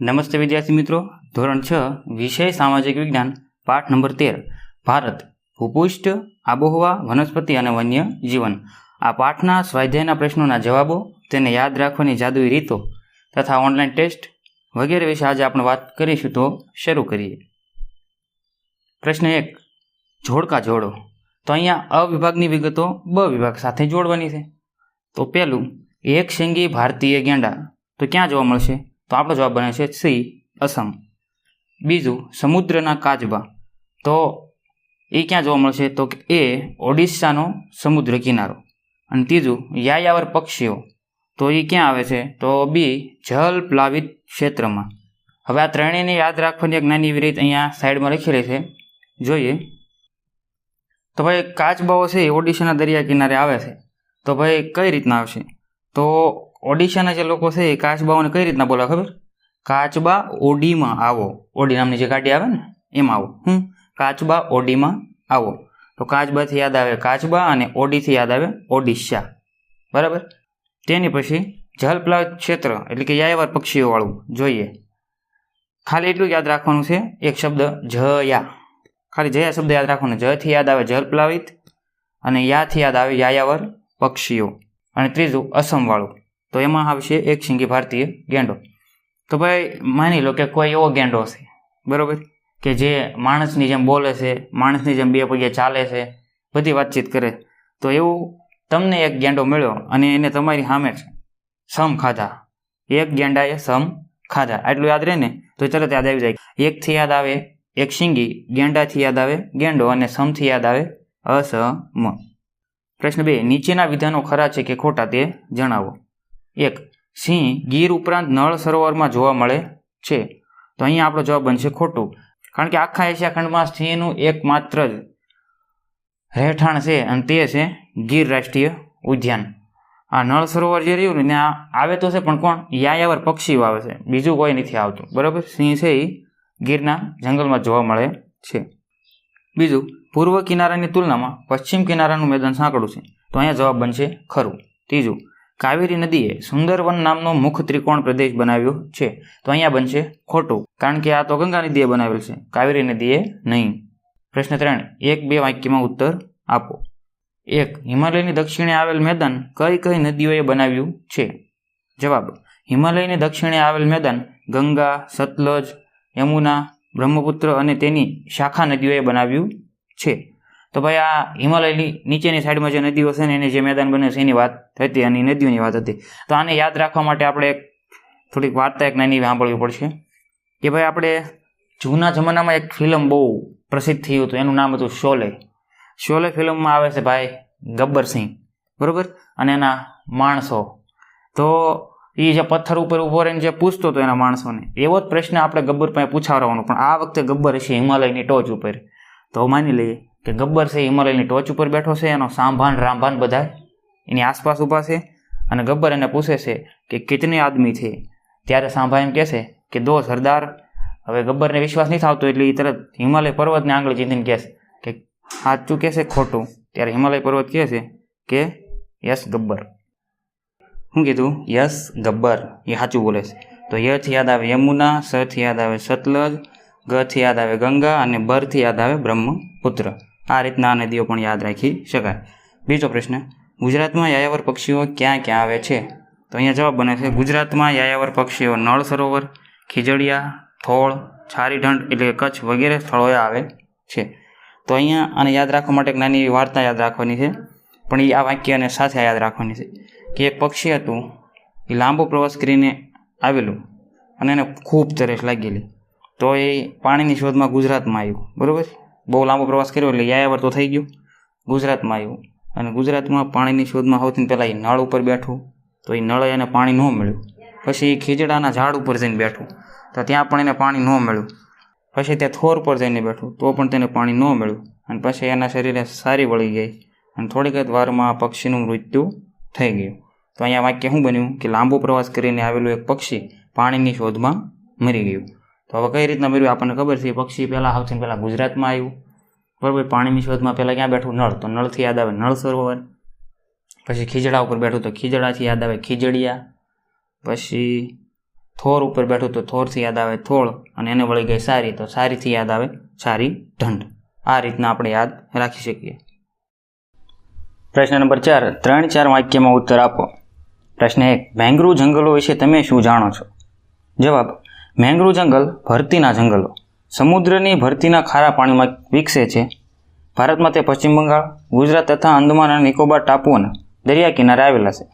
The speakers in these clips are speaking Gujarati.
નમસ્તે વિદ્યાર્થી મિત્રો. ધોરણ છ, વિષય સામાજિક વિજ્ઞાન, પાઠ નંબર તેર. ભારત, ભૂપુષ્ઠ, આબોહવા, વનસ્પતિ અને વન્ય જીવન. આ પાઠના સ્વાધ્યાયના પ્રશ્નોના જવાબો તેને યાદ રાખવાની જાદુઈ રીતો તથા ઓનલાઈન ટેસ્ટ વગેરે વિશે આજે આપણે વાત કરીશું તો શરૂ કરીએ. પ્રશ્ન એક, જોડકા જોડો. તો અહીંયા અ વિભાગની વિગતો બ વિભાગ સાથે જોડવાની છે. તો પહેલું એક શેંગી ભારતીય ગેંડા. તો ક્યાં જોવા મળશે? તો આપણો જવાબ બને છે સી, અસમ. બીજું, સમુદ્રના કાચબા તો એ ક્યાં જોવા મળશે? તો એ ઓડિશાનો સમુદ્ર કિનારો. અને ત્રીજું, યાયાવર પક્ષીઓ. તો એ ક્યાં આવે છે? તો બી જલ પ્લાવિત ક્ષેત્રમાં. હવે આ ત્રણેયને યાદ રાખવાની એક નાની એવી રીત અહીંયા સાઈડમાં લખેલી છે. જોઈએ. તો ભાઈ કાચબાઓ છે એ ઓડિશાના દરિયા કિનારે આવે છે. તો ભાઈ, કઈ રીતના આવશે? તો ઓડિશાના જે લોકો છે એ કાચબાઓને કઈ રીતના બોલાવે ખબર? કાચબા ઓડીમાં આવો. ઓડી નામની જે ગાડી આવે ને, એમાં આવો. હું કાચબા ઓડીમાં આવો. તો કાચબાથી યાદ આવે કાચબા અને ઓડીથી યાદ આવે ઓડિશા. બરાબર? તેની પછી જલપ્લાવિત ક્ષેત્ર એટલે કે યાયાવાર પક્ષીઓવાળું જોઈએ. ખાલી એટલું યાદ રાખવાનું છે, એક શબ્દ જયા. ખાલી જયા શબ્દ યાદ રાખવાનો. જથી યાદ આવે જલપ્લાવિત અને યાથી યાદ આવે યાયાવર પક્ષીઓ. અને ત્રીજું અસમવાળું. તો એમાં આવશે એક શિંગી ભારતીય ગેંડો. તો ભાઈ, માની લો કે કોઈ એવો ગેંડો છે બરાબર? કે જે માણસની જેમ બોલે છે, માણસની જેમ બે પગે ચાલે છે, બધી વાતચીત કરે. તો એવું તમને એક ગેંડો મળ્યો અને એને તમારી સામે સમ ખાધા. એક ગેંડાએ સમ ખાધા. આટલું યાદ રહે ને તો તરત યાદ આવી જાય. એકથી યાદ આવે એક શિંગી, ગેંડાથી યાદ આવે ગેંડો અને સમથી યાદ આવે અસમ. પ્રશ્ન બે, નીચેના વિધાનો ખરા છે કે ખોટા તે જણાવો. એક સિંહ ગીર ઉપરાંત નળ સરોવરમાં જોવા મળે છે. તો અહીંયા આપણો જવાબ બનશે ખોટું. કારણ કે આખા એશિયા ખંડમાં સિંહનું એકમાત્ર જ રહેઠાણ છે અને તે છે ગીર રાષ્ટ્રીય ઉદ્યાન. આ નળ સરોવર જે રહ્યું ને ત્યાં આવે તો છે, પણ કોણ? યાયાવર પક્ષીઓ આવે છે. બીજું કોઈ નથી આવતું. બરાબર? સિંહ છે એ ગીરના જંગલમાં જોવા મળે છે. બીજું, પૂર્વ કિનારાની તુલનામાં પશ્ચિમ કિનારાનું મેદાન સાંકડું છે. તો અહીંયા જવાબ બનશે ખરું. ત્રીજું કાવેરી નદીએ સુંદરવન નામનો મુખ ત્રિકોણ પ્રદેશ બનાવ્યો છે. તો અહીંયા બનશે ખોટું, કારણ કે આ તો ગંગા નદીએ બનાવેલ છે. કાવેરી નદીએ નહીં. પ્રશ્ન ત્રણ, એક બે વાક્યમાં ઉત્તર આપો. એક, હિમાલયની દક્ષિણે આવેલ મેદાન કઈ કઈ નદીઓએ બનાવ્યું છે? જવાબ, હિમાલયની દક્ષિણે આવેલ મેદાન ગંગા, સતલજ, યમુના, બ્રહ્મપુત્ર અને તેની શાખા નદીઓએ બનાવ્યું છે. તો ભાઈ આ હિમાલયની નીચેની સાઈડમાં જે નદીઓ છે ને એની જે મેદાન બને છે, એની વાત હતી અને નદીઓની વાત હતી. તો આને યાદ રાખવા માટે આપણે થોડીક વાર્તા એક નાની સાંભળવી પડશે કે ભાઈ આપણે જૂના જમાનામાં એક ફિલ્મ બહુ પ્રસિદ્ધ થયું હતું, એનું નામ હતું શોલે. શોલે ફિલ્મમાં આવે છે ભાઈ ગબ્બરસિંહ બરોબર? અને એના માણસો. તો એ જે પથ્થર ઉપર ઊભો રહીને જે પૂછતો હતો એના માણસોને, એવો જ પ્રશ્ન આપણે ગબ્બર પાસે પૂછાવવાનો, પણ આ વખતે ગબ્બર હશે હિમાલયની ટોચ ઉપર. તો માની લઈએ કે ગબ્બર છે, હિમાલયની ટોચ ઉપર બેઠો છે, એનો સાંભાન રામભાન બધા એની આસપાસ ઊભા છે અને ગબ્બર એને પૂછે છે કે કિતને આદમી છે? ત્યારે સાંભા એમ કહેશે કે, દો સરદાર. હવે ગબ્બરને વિશ્વાસ નહીં થતો એટલે એ તરત હિમાલય પર્વતને આંગળી ચીંધીને કહેશે કે સાચું કહેશે ખોટું. ત્યારે હિમાલય પર્વત કહે છે કે યસ ગબ્બર. શું કીધું યસ ગબ્બર. એ સાચું બોલે છે. તો યથી યાદ આવે યમુના સથી યાદ આવે સતલજ ગથી યાદ આવે ગંગા અને બરથી યાદ આવે બ્રહ્મપુત્ર. આ રીતના આ નદીઓ પણ યાદ રાખી શકાય. બીજો પ્રશ્ન, ગુજરાતમાં યાયાવર પક્ષીઓ ક્યાં ક્યાં આવે છે? તો અહીંયા જવાબ બને છે, ગુજરાતમાં યાયાવર પક્ષીઓ નળ સરોવર, ખીજડીયા, થોળ, છારીઢંઢ એટલે કચ્છ વગેરે સ્થળોએ આવે છે. તો અહીંયા આને યાદ રાખવા માટે એક નાની વાર્તા યાદ રાખવાની છે, પણ એ આ વાક્યને સાથે યાદ રાખવાની છે કે એક પક્ષી હતું, એ લાંબો પ્રવાસ કરીને આવેલું અને એને ખૂબ તરસ લાગેલી. તો એ પાણીની શોધમાં ગુજરાતમાં આવ્યું, બરાબર? બહુ લાંબો પ્રવાસ કર્યો એટલે યાયાવર તો થઈ ગયું. ગુજરાતમાં આવ્યું. અને ગુજરાતમાં પાણીની શોધમાં સૌથી પહેલાં એ નળ ઉપર બેઠું. તો એ નળે એને પાણી ન મળ્યું. પછી એ ખીજડાના ઝાડ ઉપર જઈને બેઠું. તો ત્યાં પણ એને પાણી ન મળ્યું. પછી ત્યાં થોર પર જઈને બેઠું. તો પણ તેને પાણી ન મળ્યું. અને પછી એના શરીરે સારી વળી ગઈ. અને થોડીક જ વારમાં આ પક્ષીનું મૃત્યુ થઈ ગયું. તો અહીંયા વાક્ય શું બન્યું? કે લાંબો પ્રવાસ કરીને આવેલું એક પક્ષી પાણીની શોધમાં મરી ગયું. તો હવે કઈ રીતના મેળવ્યું? આપણને ખબર છે પક્ષી પહેલાં સૌથી પહેલાં ગુજરાતમાં આવ્યું. બરાબર? પાણીની શોધમાં પહેલાં ક્યાં બેઠું? નળ. તો નળથી યાદ આવે, નળ સરોવર. પછી ખીજડા ઉપર બેઠું તો ખીજડાથી યાદ આવે ખીજડીયા. પછી થોર ઉપર બેઠું તો થોરથી યાદ આવે થોળ. અને એને વળી ગઈ સારી. તો સારીથી યાદ આવે સારી ઢંઢ. આ રીતના આપણે યાદ રાખી શકીએ. પ્રશ્ન નંબર ચાર. ત્રણ ચાર વાક્યમાં ઉત્તર આપો. પ્રશ્ન એક. ભેંગરૂ જંગલો વિશે તમે શું જાણો છો? જવાબ મેંગ્રુવ જંગલ ભરતીના જંગલો. સમુદ્રની ભરતીના ખારા પાણીમાં વિકસે છે. ભારતમાં તે પશ્ચિમ બંગાળ, ગુજરાત તથા અંદમાન અને નિકોબાર ટાપુઓના દરિયા કિનારે આવેલા છે.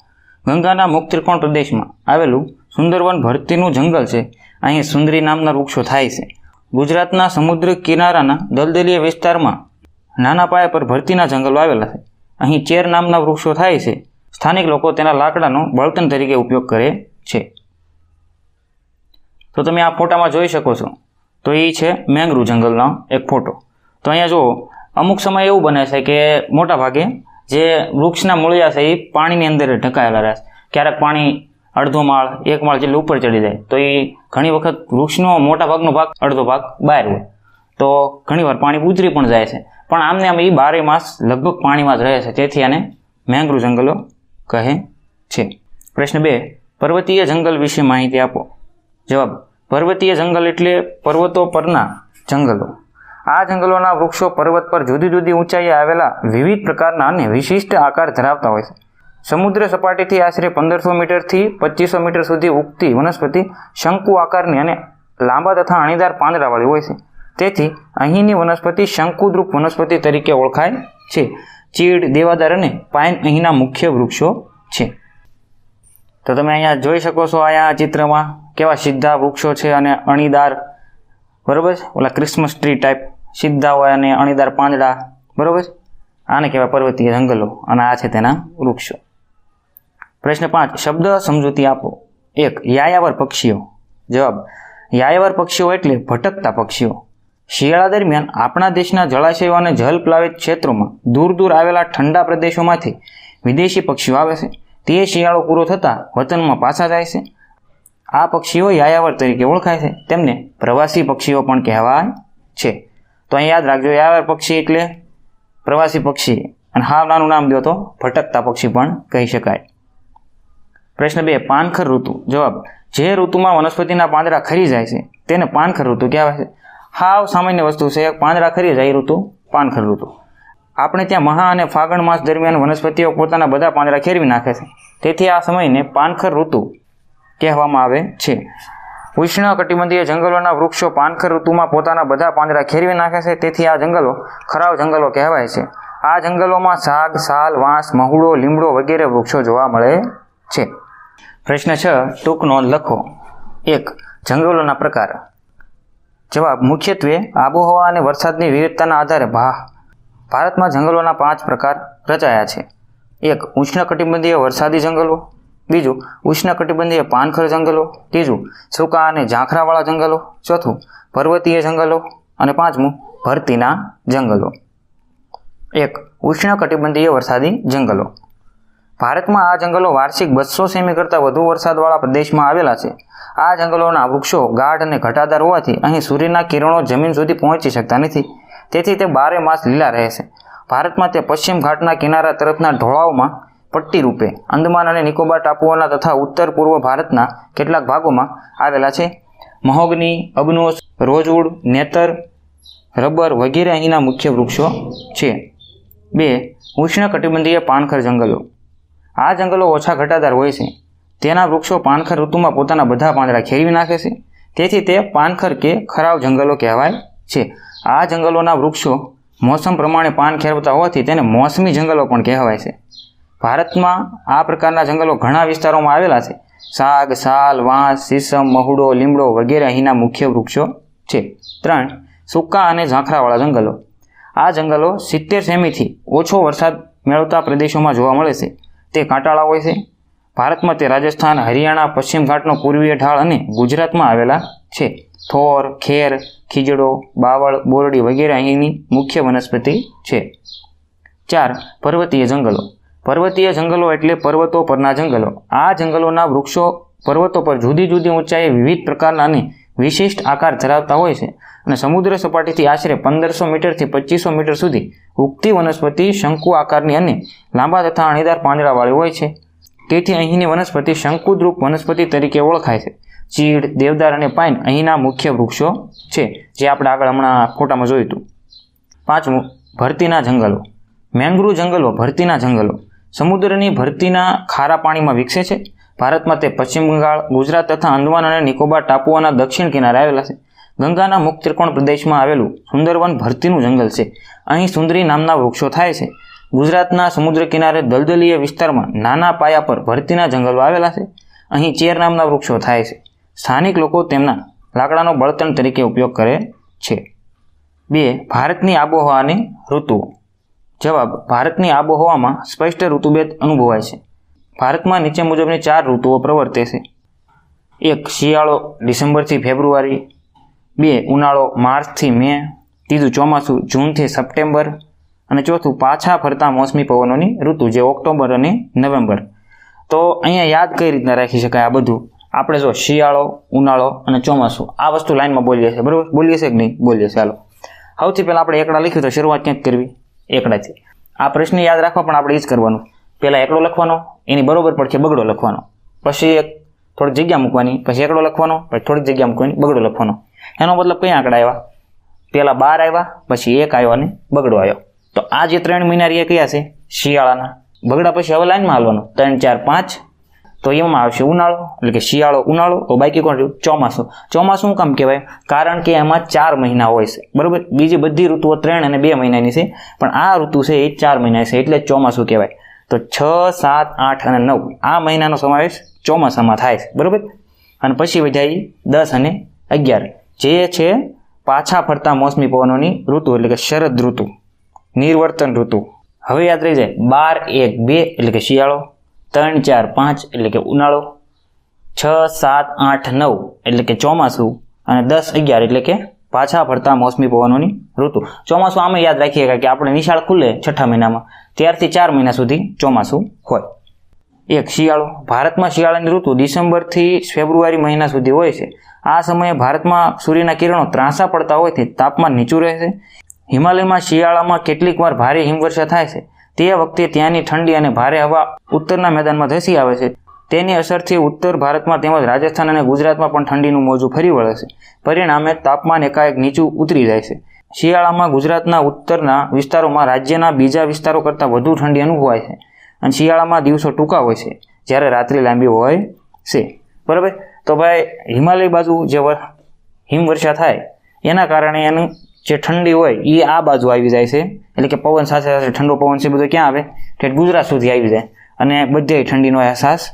ગંગાના મુખ ત્રિકોણ પ્રદેશમાં આવેલું સુંદરવન ભરતીનું જંગલ છે. અહીં સુંદરી નામના વૃક્ષો થાય છે. ગુજરાતના સમુદ્ર કિનારાના દલદલીય વિસ્તારમાં નાના પાયા પર ભરતીના જંગલો આવેલા છે. અહીં ચેર નામના વૃક્ષો થાય છે. સ્થાનિક લોકો તેના લાકડાનો બળતણ તરીકે ઉપયોગ કરે છે. તો તમે આ ફોટામાં જોઈ શકો છો. તો એ છે મેંગ્રુવ જંગલનો એક ફોટો. તો અહીંયા જુઓ, અમુક સમય એવું બને છે કે મોટા ભાગે જે વૃક્ષના મૂળિયા છે એ પાણીની અંદર ઢંકાયેલા રહે છે. ક્યારેક પાણી અડધો માળ, એક માળ જેટલું ઉપર ચડી જાય, તો એ ઘણી વખત વૃક્ષનો મોટા ભાગનો ભાગ અડધો ભાગ બહાર હોય. તો ઘણીવાર પાણી ઉતરી પણ જાય છે. પણ આમને આમ એ બારે માસ લગભગ પાણીમાં જ રહે છે. તેથી આને મેંગ્રુવ જંગલો કહે છે. પ્રશ્ન બે, પર્વતીય જંગલ વિશે માહિતી આપો. જવાબ, પર્વતીય જંગલ એટલે પર્વતો પરના જંગલો. આ જંગલોના વૃક્ષો પર્વત પર જુદી જુદી ઊંચાઈએ આવેલા વિવિધ પ્રકારના અને વિશિષ્ટ આકાર ધરાવતા હોય છે. સમુદ્ર સપાટીથી આશરે પંદરસો મીટરથી પચીસો મીટર સુધી ઉગતી વનસ્પતિ શંકુ આકારની અને લાંબા તથા અણીદાર પાંદડાવાળી હોય છે. તેથી, અહીંની વનસ્પતિ શંકુદ્રુપ વનસ્પતિ તરીકે ઓળખાય છે. ચીડ, દેવાદાર અને પાઇન અહીંના મુખ્ય વૃક્ષો છે. તો તમે અહીંયા જોઈ શકો છો અહીંયા ચિત્રમાં કેવા સીધા વૃક્ષો છે અને અણીદાર, બરોબર? ઓલા ક્રિસમસ ટ્રી ટાઈપ સીધા હોય અને અણીદાર પાંદડા, બરોબર? આને કહેવાય પર્વતીય જંગલો અને આ છે તેના વૃક્ષો. પ્રશ્ન પાંચ, શબ્દ સમજૂતી આપો. એક, યાયાવર પક્ષીઓ. જવાબ, યાયાવર પક્ષીઓ એટલે ભટકતા પક્ષીઓ. શિયાળા દરમિયાન આપણા દેશના જળાશયો અને જલપ્લાવિત ક્ષેત્રોમાં દૂર દૂર આવેલા ઠંડા પ્રદેશોમાંથી વિદેશી પક્ષીઓ આવે છે. તે શિયાળો પૂરો થતાં વતનમાં પાછા જાય છે. આ પક્ષીઓ યાયાવર તરીકે ઓળખાય છે. તેમને પ્રવાસી પક્ષીઓ પણ કહેવાય છે. તો અહીં યાદ રાખજો યાયાવર પક્ષી એટલે પ્રવાસી પક્ષી. અને હાવ નાનું નામ દો તો ભટકતા પક્ષી પણ કહી શકાય. પ્રશ્ન બે, પાનખર ઋતુ. જવાબ, જે ઋતુમાં વનસ્પતિના પાંદડા ખરી જાય છે, તેને પાનખર ઋતુ કહેવાય છે. હાવ સામાન્ય વસ્તુ છે. પાંદડા ખરી જાય ઋતુ પાનખર ઋતુ. આપણે ત્યાં મહા અને ફાગણ માસ દરમિયાન વનસ્પતિઓ પોતાના બધા પાંદડા ખેરવી નાખે છે. તેથી આ સમયને પાનખર ઋતુ કહેવામાં આવે છે. ઉષ્ણ કટિબંધીય જંગલોના વૃક્ષો પાનખર ઋતુમાં પોતાના બધા પાંદડા ખેરવી નાખે છે. તેથી આ જંગલો ખરાવ જંગલો કહેવાય છે. આ જંગલોમાં સાગ, સાલ વાંસ મહુડો, લીમડો વગેરે વૃક્ષો જોવા મળે છે. પ્રશ્ન છ, ટૂંક નોંધ લખો. એક, જંગલોના પ્રકાર. જવાબ, મુખ્યત્વે આબોહવા અને વરસાદની વિવિધતાના આધારે ભા ભારતમાં જંગલોના પાંચ પ્રકાર રચાયા છે. એક ઉષ્ણકટિબંધીય વરસાદી જંગલો, બીજું ઉષ્ણકટિબંધીય પાનખર જંગલો, ત્રીજું સૂકા અને ઝાંખરાવાળા જંગલો, ચોથું પર્વતીય જંગલો અને પાંચમું ભરતીના જંગલો. એક ઉષ્ણકટિબંધીય વરસાદી જંગલો. ભારતમાં આ જંગલો વાર્ષિક બસો સેમી કરતાં વધુ વરસાદવાળા પ્રદેશમાં આવેલા છે. આ જંગલોના વૃક્ષો, ગાઢ અને ઘટાદાર હોવાથી અહીં સૂર્યના કિરણો જમીન સુધી પહોંચી શકતા નથી. તેથી તે બારે માસ લીલા રહે છે ભારતમાં તે પશ્ચિમ ઘાટના કિનારા તરફના ઢોળાવમાં પટ્ટી રૂપે, અંદમાન અને નિકોબાર ટાપુઓના તથા ઉત્તર પૂર્વ ભારતના કેટલાક ભાગોમાં આવેલા છે. મહોગની, અબનોસ, રોજવુડ, નેતર, રબર વગેરે અહીંના મુખ્ય વૃક્ષો છે. બે ઉષ્ણકટિબંધીય પાનખર જંગલો. આ જંગલો ઓછા ઘટાદાર હોય છે. તેના વૃક્ષો પાનખર ઋતુમાં પોતાના બધા પાંદડા ખેરવી નાખે છે. તેથી તે પાનખર કે ખરાવ જંગલો કહેવાય છે. આ જંગલોના વૃક્ષો મોસમ પ્રમાણે પાન ખેરવતા હોવાથી તેને મોસમી જંગલો પણ કહેવાય છે. ભારતમાં આ પ્રકારના જંગલો ઘણા વિસ્તારોમાં આવેલા છે. સાગ, સાલ, વાંસ સીસમ મહુડો, લીમડો વગેરે અહીંના મુખ્ય વૃક્ષો છે. ત્રણ, સૂકા અને ઝાંખરાવાળા જંગલો. આ જંગલો સિત્તેર સેમીથી ઓછો વરસાદ મેળવતા પ્રદેશોમાં જોવા મળે છે. તે કાંટાળા હોય છે. ભારતમાં તે રાજસ્થાન, હરિયાણા, પશ્ચિમ ઘાટનો પૂર્વીય ઢાળ અને ગુજરાતમાં આવેલા છે. થોર, ખેર, ખીજડો, બાવળ, બોરડી વગેરે અહીંની મુખ્ય વનસ્પતિ છે. ચાર, પર્વતીય જંગલો. પર્વતીય જંગલો એટલે પર્વતો પરના જંગલો. આ જંગલોના વૃક્ષો પર્વતો પર જુદી જુદી ઊંચાઈએ વિવિધ પ્રકારના અને વિશિષ્ટ આકાર ધરાવતા હોય છે અને સમુદ્ર સપાટીથી આશરે પંદરસો મીટરથી પચીસો મીટર સુધી ઉગતી વનસ્પતિ શંકુ આકારની અને લાંબા તથા અણીદાર પાંદડાવાળી હોય છે. તેથી અહીંની વનસ્પતિ શંકુદ્રુપ વનસ્પતિ તરીકે ઓળખાય છે. ચીડ, દેવદાર અને પાઇન અહીંના મુખ્ય વૃક્ષો છે, જે આપણે આગળ હમણાં ફોટામાં જોયું હતું. પાંચમું, ભરતીના જંગલો. મેંગ્રુવ જંગલો ભરતીના જંગલો. સમુદ્રની ભરતીના ખારા પાણીમાં વિકસે છે. ભારતમાં તે પશ્ચિમ બંગાળ, ગુજરાત તથા અંદમાન અને નિકોબાર ટાપુઓના દક્ષિણ કિનારે આવેલા છે. ગંગાના મુખ ત્રિકોણ પ્રદેશમાં આવેલું સુંદરવન ભરતીનું જંગલ છે. અહીં સુંદરી નામના વૃક્ષો થાય છે. ગુજરાતના સમુદ્ર કિનારે દલદલીય વિસ્તારમાં નાના પાયા પર ભરતીના જંગલો આવેલા છે. અહીં ચેર નામના વૃક્ષો થાય છે. સ્થાનિક લોકો તેમના લાકડાનો બળતણ તરીકે ઉપયોગ કરે છે. બે, ભારતની આબોહવાની ઋતુઓ જવાબ, ભારતની આબોહવામાં સ્પષ્ટ ઋતુભેદ અનુભવાય છે. ભારતમાં નીચે મુજબની ચાર ઋતુઓ પ્રવર્તે છે. એક, શિયાળો, ડિસેમ્બરથી ફેબ્રુઆરી. બે, ઉનાળો, માર્ચથી મે. ત્રીજું, ચોમાસું, જૂનથી સપ્ટેમ્બર. અને ચોથું, પાછા ફરતા મોસમી પવનોની ઋતુ, જે ઓક્ટોબર અને નવેમ્બર. તો અહીંયા યાદ કઈ રીતના રાખી શકાય આ બધું? આપણે જો શિયાળો, ઉનાળો અને ચોમાસું આ વસ્તુ લાઈનમાં બોલીએ છીએ. બરાબર? બોલીએ છીએ કે નહીં? બોલીએ છીએ. ચાલો સૌથી પહેલાં આપણે એકડા લખ્યું તો શરૂઆત ક્યાંક કરવી? એકડાથી. આ પ્રશ્ન યાદ રાખવા પણ આપણે એ જ કરવાનું. પહેલાં એકડો લખવાનો, એની બરોબર પડખે બગડો લખવાનો. પછી એક થોડીક જગ્યા મૂકવાની, પછી એકડો લખવાનો, પછી થોડીક જગ્યા મૂકવાની, બગડો લખવાનો. એનો મતલબ કયા આંકડા આવ્યા? પહેલાં બાર આવ્યા, પછી એક આવ્યો અને બગડો આવ્યો. તો આ જે ત્રણ મહિના રહ્યા કયા છે? શિયાળાના. બગડા પછી હવે લાઈનમાં હાલવાનું. ત્રણ, ચાર, પાંચ તો એમાં આવશે ઉનાળો, એટલે કે શિયાળો, ઉનાળો બાકી કોણ રહ્યું? ચોમાસું. ચોમાસું કામ કહેવાય? કારણ કે એમાં ચાર મહિના હોય છે. બરાબર? બીજી બધી ઋતુઓ ત્રણ અને બે મહિનાની છે. પણ આ ઋતુ છે એ ચાર મહિના છે, એટલે ચોમાસું કહેવાય. તો છ, સાત, આઠ અને નવ, આ મહિનાનો સમાવેશ ચોમાસામાં થાય છે. બરાબર? અને પછી વધ્યા દસ અને અગિયાર. જે છે પાછા ફરતા મોસમી પવનોની ઋતુ, એટલે કે શરદ ઋતુ, નિર્વર્તન ઋતુ. હવે યાદ રહી જાય બાર, એક, બે, એટલે કે શિયાળો ત્રણ, ચાર, પાંચ એટલે કે ઉનાળો, છ, સાત, આઠ, નવ એટલે કે ચોમાસું અને દસ, અગિયાર એટલે કે પાછા ફરતા મોસમી પવનોની ઋતુ. ચોમાસું આમાં યાદ રાખીએ કે આપણે નિશાળ ખુલે છઠ્ઠા મહિનામાં. ત્યારથી ચાર મહિના સુધી ચોમાસું હોય. એક, શિયાળો. ભારતમાં શિયાળાની ઋતુ ડિસેમ્બરથી ફેબ્રુઆરી મહિના સુધી હોય છે. આ સમયે ભારતમાં સૂર્યના કિરણો ત્રાંસા પડતા હોયથી તાપમાન નીચું રહે છે. હિમાલયમાં શિયાળામાં કેટલીક વાર ભારે હિમવર્ષા થાય છે. તે વખતે ત્યાંની ઠંડી અને ભારે હવા ઉત્તરના મેદાનમાં ધસી આવે છે. તેની અસરથી ઉત્તર ભારતમાં તેમજ રાજસ્થાન અને ગુજરાતમાં પણ ઠંડીનું મોજું ફરી વળે છે. પરિણામે તાપમાન એકાએક નીચું ઉતરી જાય છે. શિયાળામાં ગુજરાતના ઉત્તરના વિસ્તારોમાં રાજ્યના બીજા વિસ્તારો કરતાં વધુ ઠંડી અનુભવાય છે અને શિયાળામાં દિવસો ટૂંકા હોય છે, જ્યારે રાત્રિ લાંબી હોય છે. બરાબર? તો ભાઈ, હિમાલય બાજુ જે હિમવર્ષા થાય, એના કારણે એનું જે ઠંડી હોય એ આ બાજુ આવી જાય છે. એટલે કે પવન સાથે સાથે ઠંડો પવન છે બધો ક્યાં આવે? ઠેઠ ગુજરાત સુધી આવી જાય. અને બધે ઠંડીનો અહેસાસ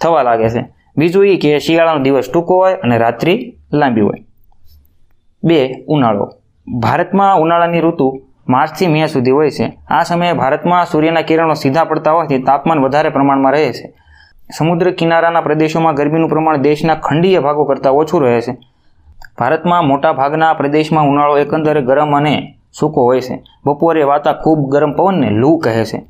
થવા લાગે છે. બીજું એ કે શિયાળાનો દિવસ ટૂંકો હોય અને રાત્રિ લાંબી હોય. બે, ઉનાળો. ભારતમાં ઉનાળાની ઋતુ માર્ચથી મે સુધી હોય છે. આ સમયે ભારતમાં સૂર્યના કિરણો સીધા પડતા હોવાથી તાપમાન વધારે પ્રમાણમાં રહે છે. સમુદ્ર કિનારાના પ્રદેશોમાં ગરમીનું પ્રમાણ દેશના ખંડીય ભાગો કરતાં ઓછું રહે છે. ભારતમાં મોટા ભાગના પ્રદેશમાં ઉનાળો એકંદરે ગરમ અને સૂકો હોય છે. બપોરે વાતા ખૂબ ગરમ પવનને લૂ કહે છે.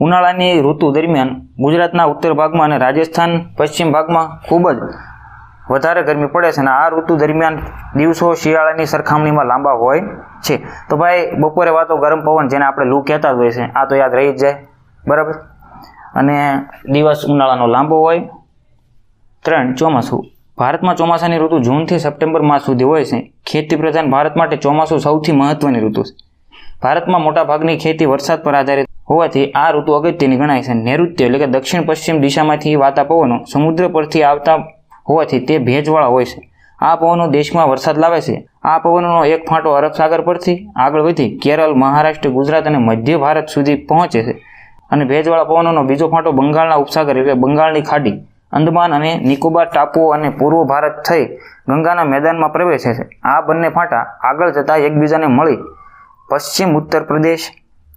ઉનાળાની ઋતુ દરમિયાન ગુજરાતના ઉત્તર ભાગમાં અને રાજસ્થાન પશ્ચિમ ભાગમાં ખૂબ જ વધારે ગરમી પડે છે અને આ ઋતુ દરમિયાન દિવસો શિયાળાની સરખામણીમાં લાંબા હોય છે. તો ભાઈ, બપોરે વાતો ગરમ પવન જેને આપણે લૂ કહેતા જ હોય છે. આ તો યાદ રહી જ જાય. બરાબર? અને દિવસ ઉનાળાનો લાંબો હોય. ત્રણ ચોમાસું. ભારતમાં ચોમાસાની ઋતુ જૂનથી સપ્ટેમ્બર માસ સુધી હોય છે. ખેતી પ્રધાન ભારત માટે ચોમાસું સૌથી મહત્વની ઋતુ છે. ભારતમાં મોટાભાગની ખેતી વરસાદ પર આધારિત હોવાથી આ ઋતુ અગત્યની ગણાય છે. નૈઋત્ય એટલે કે દક્ષિણ પશ્ચિમ દિશામાંથી વાતા પવનો સમુદ્ર પરથી આવતા હોવાથી તે ભેજવાળા હોય છે. આ પવનો દેશમાં વરસાદ લાવે છે. આ પવનોનો એક ફાંટો અરબ સાગર પરથી આગળ વધી કેરળ, મહારાષ્ટ્ર, ગુજરાત અને મધ્ય ભારત સુધી પહોંચે છે. અને ભેજવાળા પવનોનો બીજો ફાંટો બંગાળના ઉપસાગર એટલે બંગાળની ખાડી અંદમાન અને નિકોબાર ટાપુઓ અને પૂર્વ ભારત થઈ ગંગાના મેદાનમાં પ્રવેશે છે. આ બંને ફાંટા આગળ જતા એકબીજાને મળી પશ્ચિમ ઉત્તર પ્રદેશ,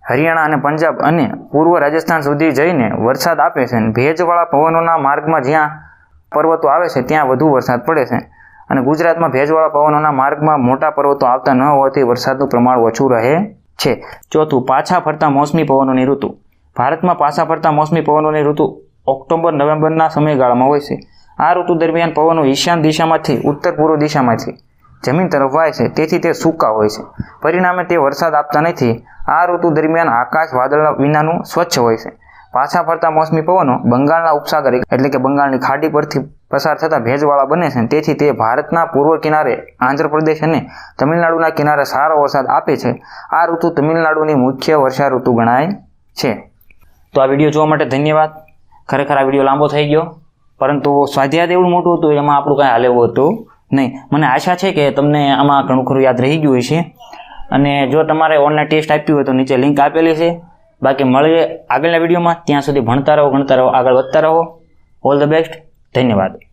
હરિયાણા અને પંજાબ અને પૂર્વ રાજસ્થાન સુધી જઈને વરસાદ આપે છે. ભેજવાળા પવનોના માર્ગમાં જ્યાં પર્વતો આવે છે, ત્યાં વધુ વરસાદ પડે છે. અને ગુજરાતમાં ભેજવાળા પવનોના માર્ગમાં મોટા પર્વતો આવતા ન હોવાથી વરસાદનું પ્રમાણ ઓછું રહે છે. ચોથું, પાછા ફરતા મોસમી પવનોની ઋતુ. ભારતમાં પાછા ફરતા મોસમી પવનોની ઋતુ ઓક્ટોબર, નવેમ્બરના સમયગાળામાં હોય છે. આ ઋતુ દરમિયાન પવનો ઈશાન દિશામાંથી ઉત્તર પૂર્વ દિશામાંથી જમીન તરફ વાય છે. તેથી તે સૂકા હોય છે. પરિણામે તે વરસાદ આપતા નથી. આ ઋતુ દરમિયાન આકાશ વાદળ વિનાનું સ્વચ્છ હોય છે. પાછા ફરતા મોસમી પવનો બંગાળના ઉપસાગર એટલે કે બંગાળની ખાડી પરથી પસાર થતા ભેજવાળા બને છે. તેથી તે ભારતના પૂર્વ કિનારે આંધ્રપ્રદેશ અને તમિલનાડુના કિનારે સારો વરસાદ આપે છે. આ ઋતુ તમિલનાડુની મુખ્ય વર્ષા ઋતુ ગણાય છે. તો આ વીડિયો જોવા માટે ધન્યવાદ. ખરેખર આ વીડિયો લાંબો થઈ ગયો. પરંતુ સ્વાધ્યાય એવું મોટું હતું, એમાં આપણું કાંઈ હાલેવું હતું નહીં. મને આશા છે કે તમને આમાં ઘણું ખરું યાદ રહી ગયું હશે. અને જો તમારે ઓનલાઈન ટેસ્ટ આપ્યું હોય તો નીચે લિંક આપેલી છે. બાકી મળીએ આગળના વિડીયોમાં. ત્યાં સુધી ભણતા રહો, ગણતા રહો, આગળ વધતા રહો. ઓલ ધ બેસ્ટ ધન્યવાદ.